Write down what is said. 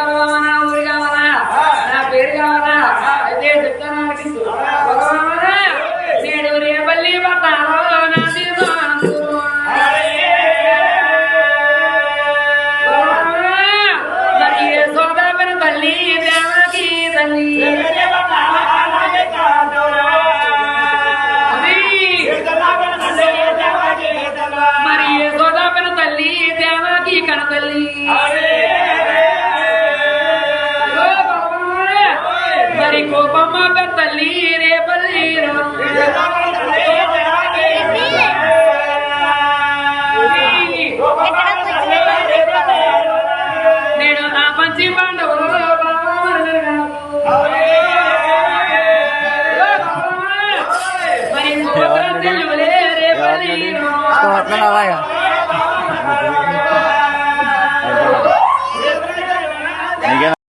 కావాలా నా ఊరు కావాలా? నా పేరు కావాలా? అయితే చెప్తాను అమ్మ తల్లి రేపల్లి నేను ఆ మంచి పాండవులు మరి రేపల్లి